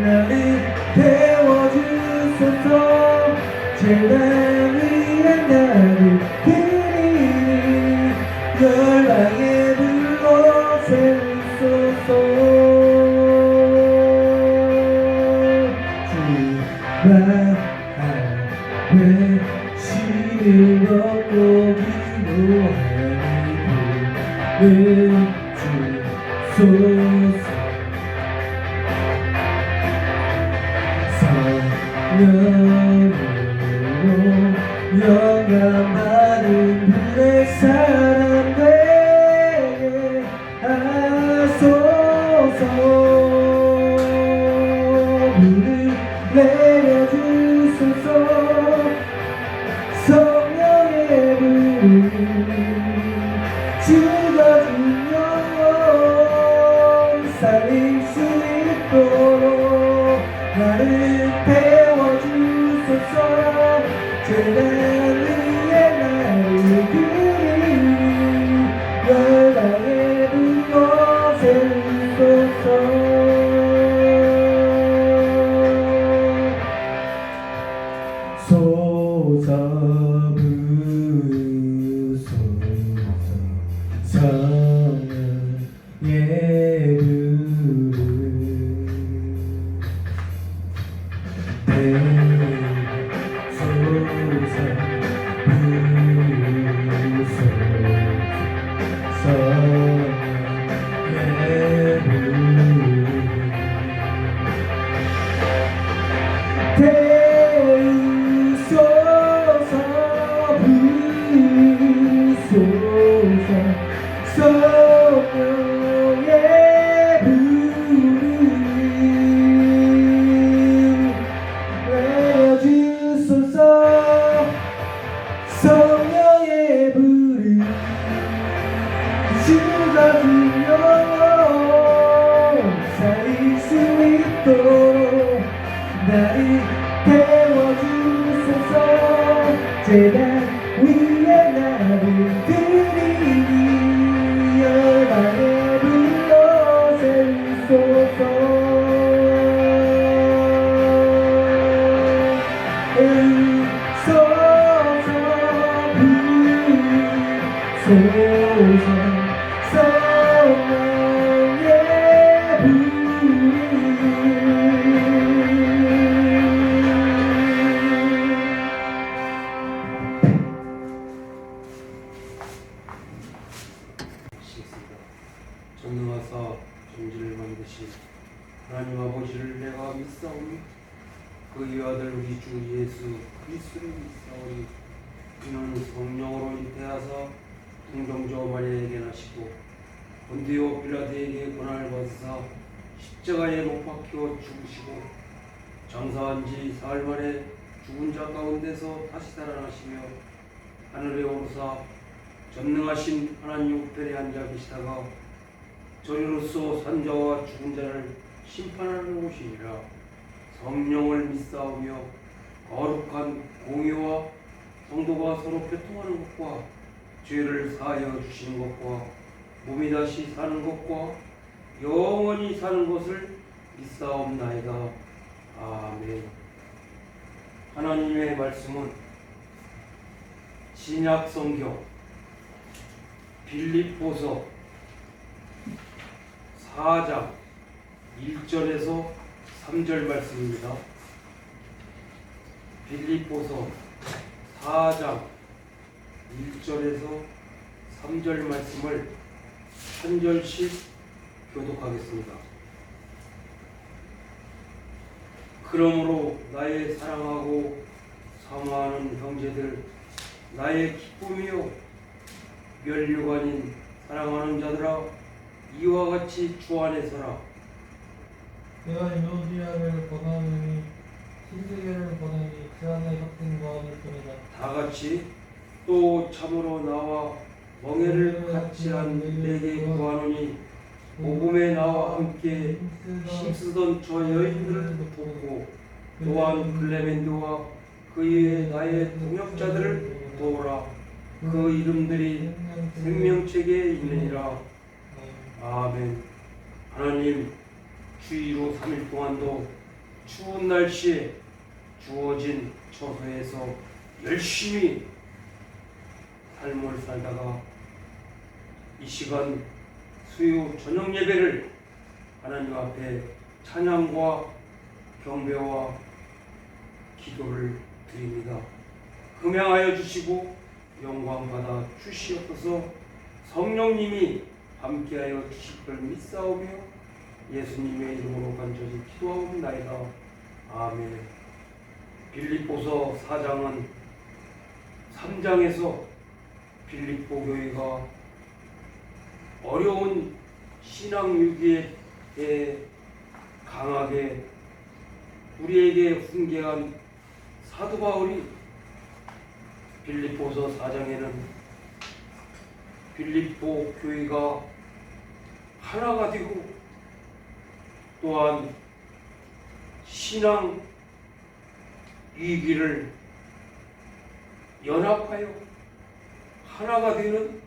나를 태워주소서 재단 받은 불의 사람 재단 시겠습니다. 전능하사 존재를 만드신 하나님 아버지를 내가 믿사오니 그의 아들 우리 주 예수 그리스도를 믿사오니 그는 성령으로 잉태하사 동정저 마리아에게 나시고 본디오 빌라드에게 고난을 받으사 십자가에 못 박혀 죽으시고 장사한 지 사흘 만에 죽은 자 가운데서 다시 살아나시며 하늘에 오르사 전능하신 하나님 우편에 앉아 계시다가 저리로서 산자와 죽은 자를 심판하러 오시니라. 성령을 믿사오며 거룩한 공의와 성도가 서로 교통하는 것과 죄를 사하여 주시는 것과 몸이 다시 사는 것과 영원히 사는 것을 믿사옵나이다. 아멘. 하나님의 말씀은 신약 성경 빌립보서 4장 1절에서 3절 말씀입니다. 빌립보서 4장 1절에서 3절 말씀을 한 절씩 교독하겠습니다. 그러므로 나의 사랑하고 사모하는 형제들 나의 기쁨이요 멸류관인 사랑하는 자들아 이와 같이 주 안에 서라 내가 요디아를 권하노니 신세계를 보내니 그 안에 협진과 일뿐이다. 다 같이 또 참으로 나와 멍에를 같이 한 내게 구하노니 복음에 나와 함께 힘쓰던 저 여인들을 돕고 또한 클레멘드와 그의 나의 동역자들을 도우라 그 이름들이 생명책에 있느니라 아멘 하나님 주의로 3일 동안도 추운 날씨에 주어진 처소에서 열심히 삶을 살다가 이 시간 수요 저녁 예배를 하나님 앞에 찬양과 경배와 기도를 드립니다. 금양하여 주시고 영광 받아 주시옵소서 성령님이 함께하여 걸 믿사오며 예수님의 이름으로 간절히 기도하옵나이다. 아멘. 빌립보서 4장은 3장에서 빌립보 교회가 어려운 신앙 위기에 강하게 우리에게 훈계한 사도 바울이 빌립보서 4장에는 빌립보 교회가 하나가 되고 또한 신앙 위기를 연합하여 하나가 되는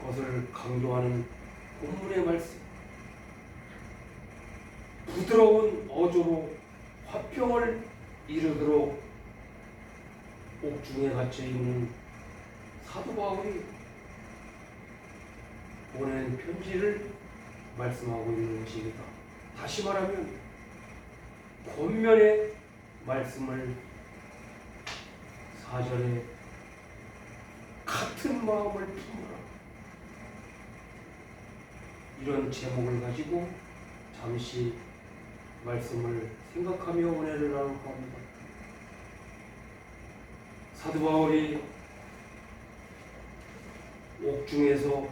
것을 강조하는 본문의 말씀. 부드러운 어조로 화평을 이루도록 옥중에 갇혀 있는 사도 바울이 보낸 편지를 말씀하고 있는 것입니다. 다시 말하면 권면의 말씀을 사전에 같은 마음을 품으라 이런 제목을 가지고 잠시 말씀을 생각하며 은혜를 나눌까 합니다. 사도 바울이 옥중에서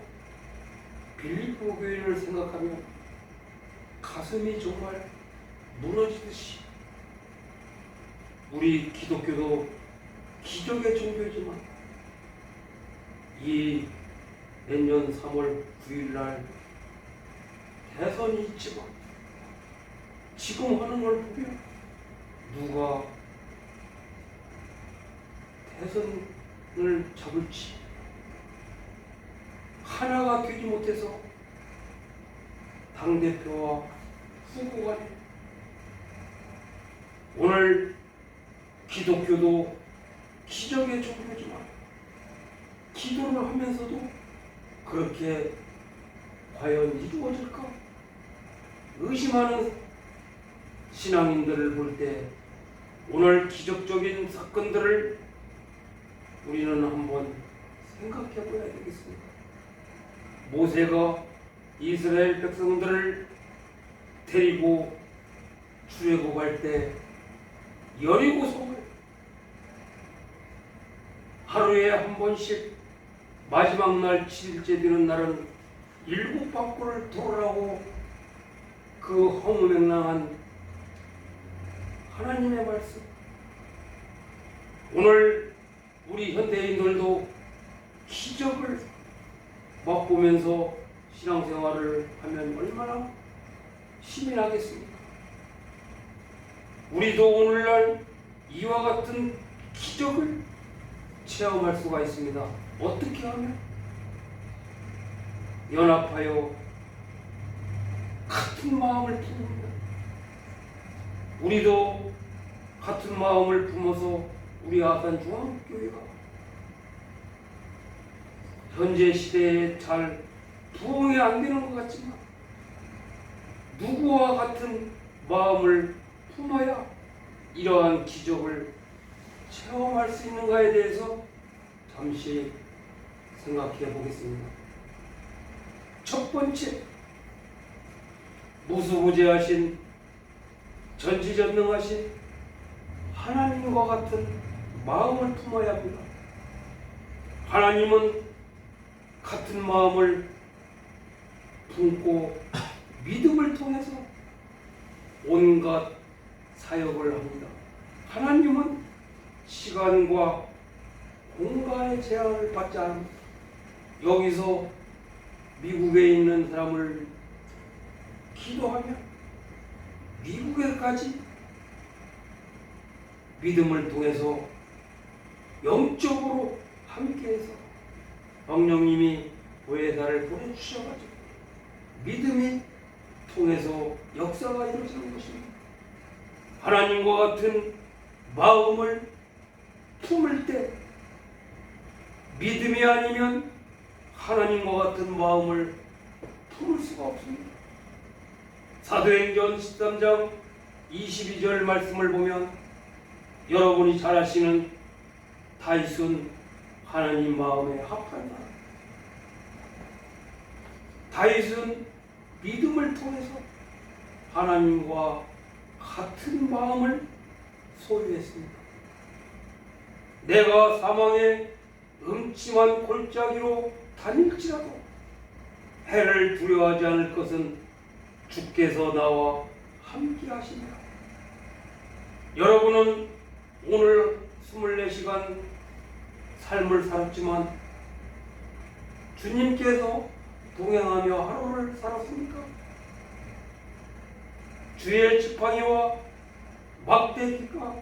빌립보 교회를 생각하며 가슴이 정말 무너지듯이 우리 기독교도 기적의 종교지만 이 내년 3월 9일 날 대선이 있지만 지금 하는 걸 보면 누가 대선을 잡을지 하나가 되지 못해서 당대표와 후보 간에 오늘 기독교도 기적의 종교지만 기도를 하면서도 그렇게 과연 이루어질까? 의심하는 신앙인들을 볼 때 오늘 기적적인 사건들을 우리는 한번 생각해 봐야 되겠습니다. 모세가 이스라엘 백성들을 데리고 출애굽할 때 여리고 성을 하루에 한 번씩 마지막 날 7일째 되는 날은 일곱 바퀴를 돌으라고 그 허무맹랑한 하나님의 말씀 오늘 우리 현대인들도 기적을 맛보면서 신앙생활을 하면 얼마나 힘이 나겠습니까? 우리도 오늘날 이와 같은 기적을 체험할 수가 있습니다. 어떻게 하면? 연합하여 같은 마음을 품습니다. 우리도 같은 마음을 품어서 우리 아산 중앙교회가 현재 시대에 잘 부응이 안 되는 것 같지만 누구와 같은 마음을 품어야 이러한 기적을 체험할 수 있는가에 대해서 잠시 생각해 보겠습니다. 첫 번째, 무수부재하신 전지전능하신 하나님과 같은 마음을 품어야 합니다. 하나님은 같은 마음을 품고 믿음을 통해서 온갖 사역을 합니다. 하나님은 시간과 공간의 제한을 받지 않습니다. 여기서 미국에 있는 사람을 기도하면 미국에까지 믿음을 통해서 영적으로 함께해서 성령님이 보혜사를 보내주셔가지고 믿음이 통해서 역사가 이루어지는 것입니다. 하나님과 같은 마음을 품을 때 믿음이 아니면 하나님과 같은 마음을 품을 수가 없습니다. 사도행전 13장 22절 말씀을 보면 여러분이 잘 아시는 다윗은 하나님 마음에 합한 사람. 다윗은 믿음을 통해서 하나님과 같은 마음을 소유했습니다. 내가 사망의 음침한 골짜기로 다닐지라도 해를 두려워하지 않을 것은 주께서 나와 함께 하시니라. 여러분은 오늘 24시간 삶을 살았지만 주님께서 동행하며 하루를 살았습니까? 주의 지팡이와 막대기가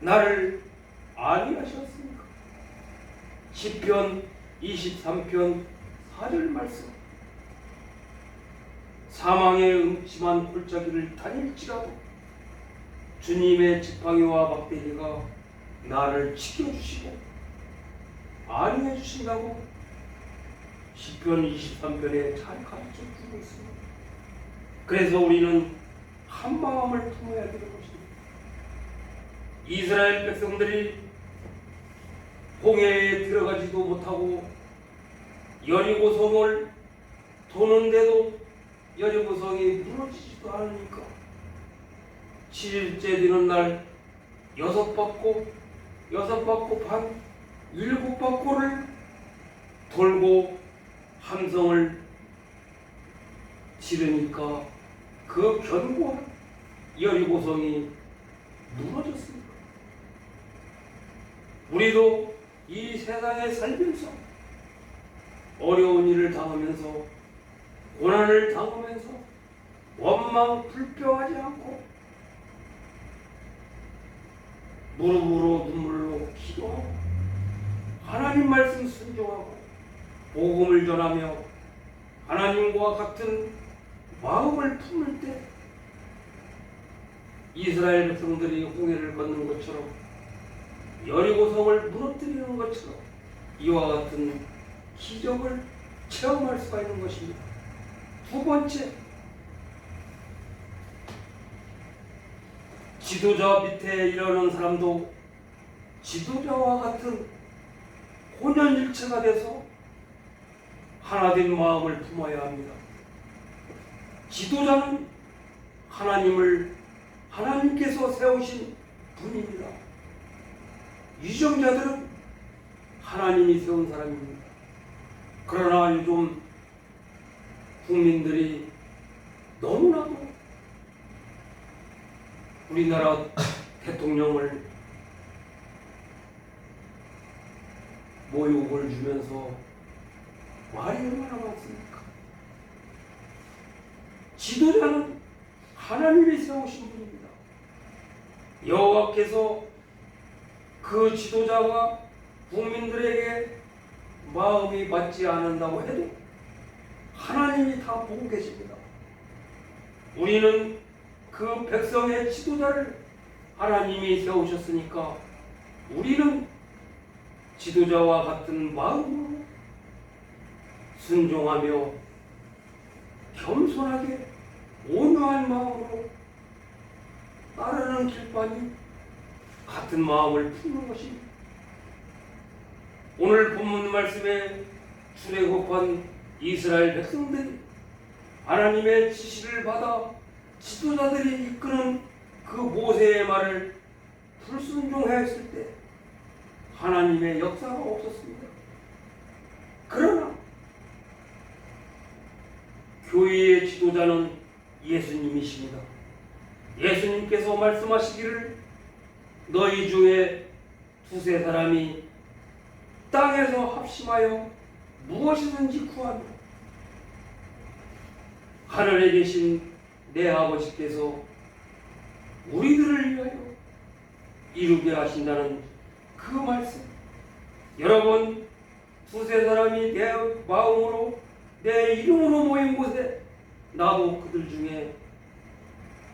나를 아니하셨습니까? 시편 23편 4절 말씀 사망의 음침한 골짜기를 다닐지라도 주님의 지팡이와 막대기가 나를 지켜주시고 안위해 주신다고 시편 23편에 잘 가르쳐 주고 있습니다. 그래서 우리는 한 마음을 품어야 되는 것입니다. 이스라엘 백성들이 홍해에 들어가지도 못하고 여리고 성을 도는데도 여리고 성이 무너지지도 않으니까 7일째 되는 날 여섯 바퀴 여섯 바퀴 반 일곱 바퀴를 돌고 함성을 지르니까 그 견고한 여리고성이 무너졌습니다. 우리도 이 세상에 살면서 어려운 일을 당하면서 고난을 당하면서 원망 불평하지 않고 무릎으로 눈물로 기도하고 하나님 말씀 순종하고 복음을 전하며 하나님과 같은 마음을 품을 때 이스라엘 백성들이 홍해를 걷는 것처럼 여리고성을 무너뜨리는 것처럼 이와 같은 기적을 체험할 수가 있는 것입니다. 두 번째, 지도자 밑에 일하는 사람도 지도자와 같은 혼연일체가 돼서 하나된 마음을 품어야 합니다. 지도자는 하나님을 하나님께서 세우신 분입니다. 유정자들은 하나님이 세운 사람입니다. 그러나 요즘 국민들이 너무나도 우리나라 대통령을 모욕을 주면서 말이 얼마나 많습니까? 지도자는 하나님이 세우신 분입니다. 여호와께서 그 지도자가 국민들에게 마음이 맞지 않는다고 해도 하나님이 다 보고 계십니다. 우리는 그 백성의 지도자를 하나님이 세우셨으니까 우리는 지도자와 같은 마음으로 순종하며 겸손하게 온유한 마음으로 따르는 길반이 같은 마음을 품는 것입니다. 오늘 본문 말씀에 출애굽한 이스라엘 백성들이 하나님의 지시를 받아 지도자들이 이끄는 그 모세의 말을 불순종했을 때 하나님의 역사가 없었습니다. 그러나 교회의 지도자는 예수님이십니다. 예수님께서 말씀하시기를 너희 중에 두세 사람이 땅에서 합심하여 무엇이든지 구하며 하늘에 계신 내 아버지께서 우리들을 위하여 이루게 하신다는 그 말씀. 여러분, 두세 사람이 내 마음으로 내 이름으로 모인 곳에 나도 그들 중에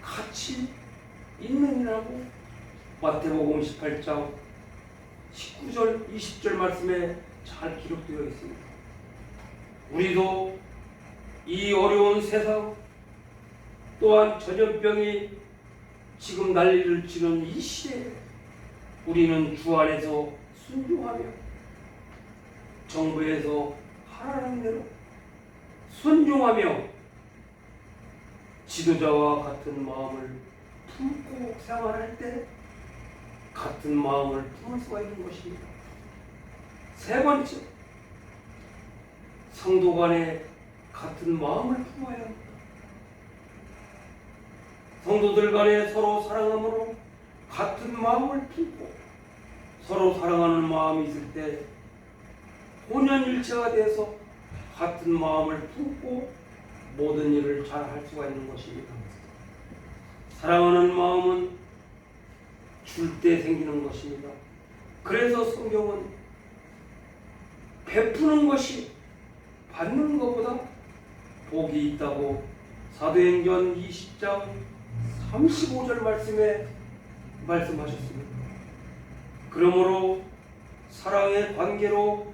같이 있느니라고 마태복음 18장 19절 20절 말씀에 잘 기록되어 있습니다. 우리도 이 어려운 세상 또한 전염병이 지금 난리를 치는 이 시대에 우리는 주 안에서 순종하며 정부에서 하라는 대로 순종하며 지도자와 같은 마음을 품고 생활할 때 같은 마음을 품을 수가 있는 것입니다. 세 번째, 성도 간에 같은 마음을 품어야 합니다. 성도들 간에 서로 사랑함으로 같은 마음을 품고 서로 사랑하는 마음이 있을 때 혼연일체가 돼서 같은 마음을 품고 모든 일을 잘 할 수가 있는 것입니다. 사랑하는 마음은 줄 때 생기는 것입니다. 그래서 성경은 베푸는 것이 받는 것보다 복이 있다고 사도행전 20장 35절 말씀에 말씀하셨습니다. 그러므로 사랑의 관계로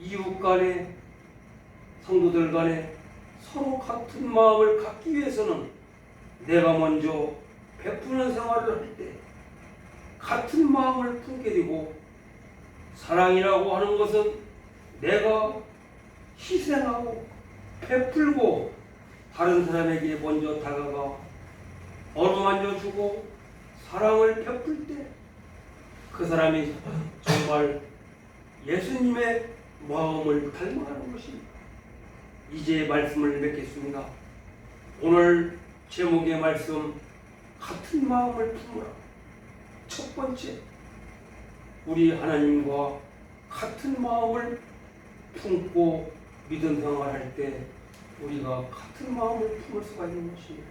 이웃 간에 성도들 간에 서로 같은 마음을 갖기 위해서는 내가 먼저 베푸는 생활을 할 때 같은 마음을 품게 되고 사랑이라고 하는 것은 내가 희생하고 베풀고 다른 사람에게 먼저 다가가 어루만져 주고 사랑을 베풀 때 그 사람이 정말 예수님의 마음을 닮아가는 것입니다. 이제 말씀을 맺겠습니다. 오늘 제목의 말씀 같은 마음을 품으라. 첫 번째, 우리 하나님과 같은 마음을 품고 믿음 생활할 때 우리가 같은 마음을 품을 수가 있는 것입니다.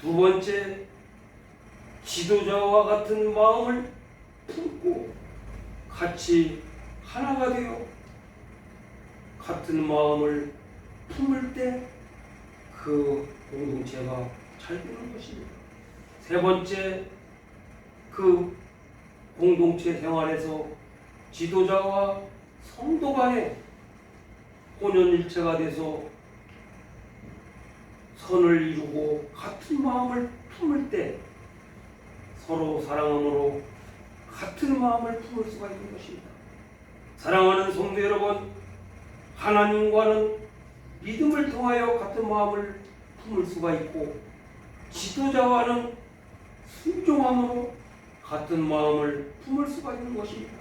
두 번째, 지도자와 같은 마음을 품고 같이 하나가 되어 같은 마음을 품을 때 그 공동체가 잘 되는 것입니다. 세 번째, 그 공동체 생활에서 지도자와 성도 간에 혼연일체가 돼서 선을 이루고 같은 마음을 품을 때 서로 사랑함으로 같은 마음을 품을 수가 있는 것입니다. 사랑하는 성도 여러분, 하나님과는 믿음을 통하여 같은 마음을 품을 수가 있고 지도자와는 순종함으로 같은 마음을 품을 수가 있는 것입니다.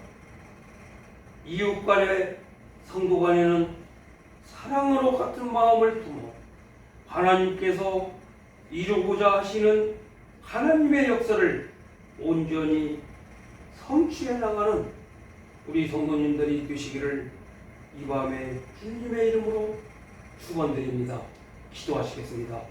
이웃 간의 성도 간에는 사랑으로 같은 마음을 품어 하나님께서 이루고자 하시는 하나님의 역사를 온전히 성취해 나가는 우리 성도님들이 되시기를 이 밤에 주님의 이름으로 축원드립니다. 기도하시겠습니다.